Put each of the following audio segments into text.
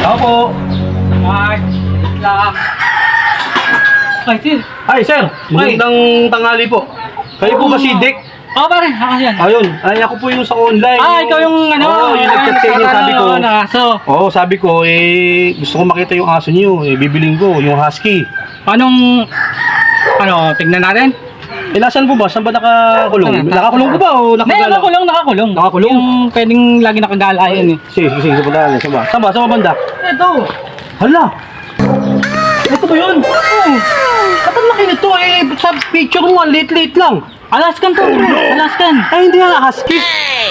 Ako po. Ay, lang. Ay, sir. Ay, sir. Magandang tanghali po. Kayo po ba si Dick? Oo, pare. Ako yan. Ayun. Ay, ako po yung sa online. Ah, ikaw yung ano. Oo, yung nag-chat sa inyo. Sabi ko. Ano, aso. Oo, sabi ko, eh, gusto ko makita yung aso niyo. Eh, bibiling ko, yung husky. Anong, ano, tignan natin? Eh, nasan po ba? Saan ba nakakulong? Ano, Nakakulong ko ba o Hindi, nakagala? nakakulong, nakakulong. Nakakulong? Yung pwedeng lagi nakagala yan eh. Sige, sige, sige. Punta Saan ba? Saan ba? Saan ba banda? Ito. Hala! Ito ba yun? Oo. Kapag laki nito, eh, sa picture mo, late-late lang. Alaskan to, bro. Alaskan. Ay, hindi nga husky.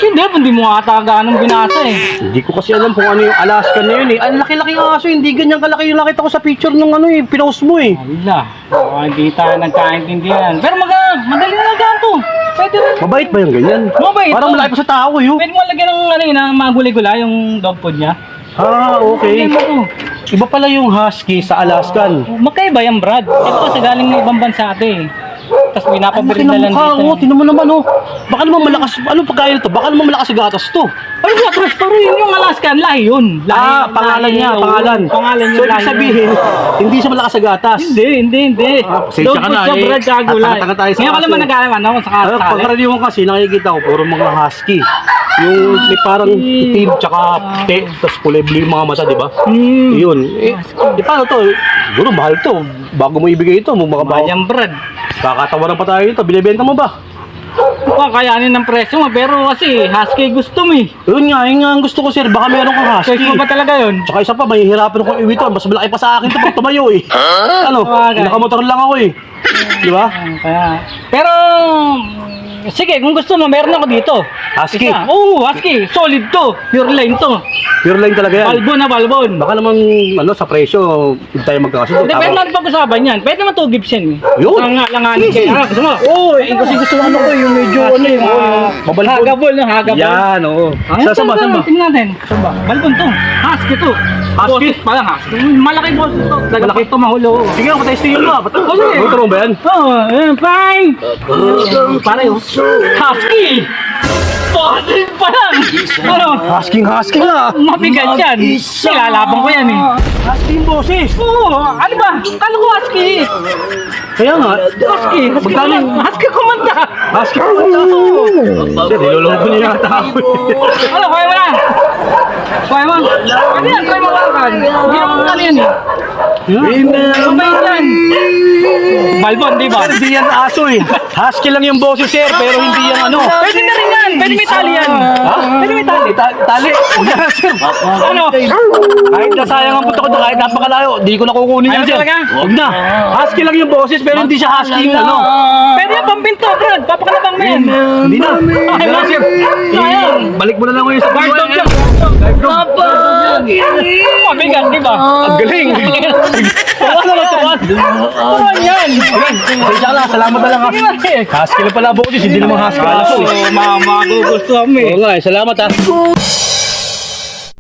Hindi, hindi mo ata ganong binasa eh. Hindi ko kasi alam kung ano yung Alaska na yun eh. Ang laki-laki ng aso, hindi ganyan kalaki yung nakita ko sa picture ng ano eh, pinost mo eh. Wala. Oh, hindi tayo nagkaintindihan. Pero mag madali na lang to. Pwede rin. Mabait ba yung ganyan? Mabait, Parang oh. malaki pa sa tao eh. oh. Pwede mo lagyan ng ano yun, ng mga gulay-gulay, yung dog food niya. Ah, okay. Ko. Iba pala yung husky sa Alaskan. Magkaiba yan, Brad. Ito kasi galing ng ibang bansa ate eh. Tapos Ang laki pinapabirin ng na lang mukha, dito. oh. Tinan mo naman, oh. Baka naman malakas, ano pagkain to? Baka naman malakas gatas to. Ay, nga, Trust pa rin. Yung Alaskan, lahi yun. Lahi, ah, pangalan lahi, niya, pangalan. Pangalan niya, So, ibig lahi sabihin, hindi siya malakas sa gatas. Hindi, hindi, hindi. Ah, pasensya ka na, eh. Brad, tsaka gulay. Tatanga-tanga tayo sa Ngayon ka aso. naman nag-aalam, ano, sa Ano, kasali. pagkaraniwan kasi nakikita ko, puro mga husky. Yung may parang itim, tsaka te, tapos kulay blue yung mga mata, di ba? Hmm. Yun. Eh, di paano to? Siguro mahal to. Bago mo ibigay ito, Mahal bago. yan, Brad. Kakatawaran pa tayo ito. Binibenta mo ba? Kakayanin ng presyo mo, pero kasi husky gusto mo eh. Yun nga, yun nga ang gusto ko, sir. Baka meron kang husky. Choice mo ba talaga yun? Tsaka isa pa, mahihirapan ako iwi to. Mas malaki pa sa akin to pag tumayo eh. Ano? Sabagay. Nakamotor lang ako eh. Di ba? Kaya, pero, mm, sige, kung gusto mo, meron ako dito. Husky. Isa. Oo, husky. Solid to. Pure line to. Pure line talaga yan. Balbon na balbon. Baka naman, ano, sa presyo, hindi tayo magkakasundo. Hindi, pwede natin pag-usapan yan. Pwede naman 2 gives yan. Yun. Ang nga langanin kayo. Ah, gusto mo? Oo, eh, kasi gusto ko ano ko, yung medyo ano yung ah, mabalbon. Hagabol, no? Hagabol. Yan, oo. Ay, Sa saan ba, saan ba? Tingnan natin. Saan ba? Balbon to. Husky to. Husky? Boses pa lang husky. Malaki boses to. Malaki? Malaki to mahulo. Sige, ako testingin mo. Ba't Oh, sige. Mo ba yan? Oh, eh, fine. Pare, oh. Husky. Boses pa lang. Ano? Husky, husky nga. Mabigat yan. Nilalabang ko yan eh. Yung boses. Oo, ano ba? Kala ko husky. Kaya nga. Husky. Husky Magkano? kumanta. Husky kumanta. Husky pa Sir, niloloko niya yata ako. Ano, kaya mo na? Kaya mo? Ano yan? Try mo lang. Hindi naman ano yan eh. Ano ba yan? Balbon, di ba? Sir, hindi yan aso eh. Husky lang yung boses, sir, pero hindi yan ano. Pwede na. Pwede may tali yan. Ha? Pwede may tali. Ta- tali. Na. Ano? Kahit na sayang ang punto ko doon, kahit napakalayo, di ko na kukunin yan, sir. talaga? Huwag na. Husky lang yung boses, pero hindi siya husky yung ano. Pwede yung pampinto, Brad. Papakalabang mo yan. Hindi na. Ay, na, sir. Sayang. Balik mo na lang ngayon sa Guard dog yan. Mabigat, di ba? Ang galing. Lang, salamat na lang ha. Eh. Lang pala boses, hindi naman mga magugustuhan mo eh. Oo eh, salamat ha.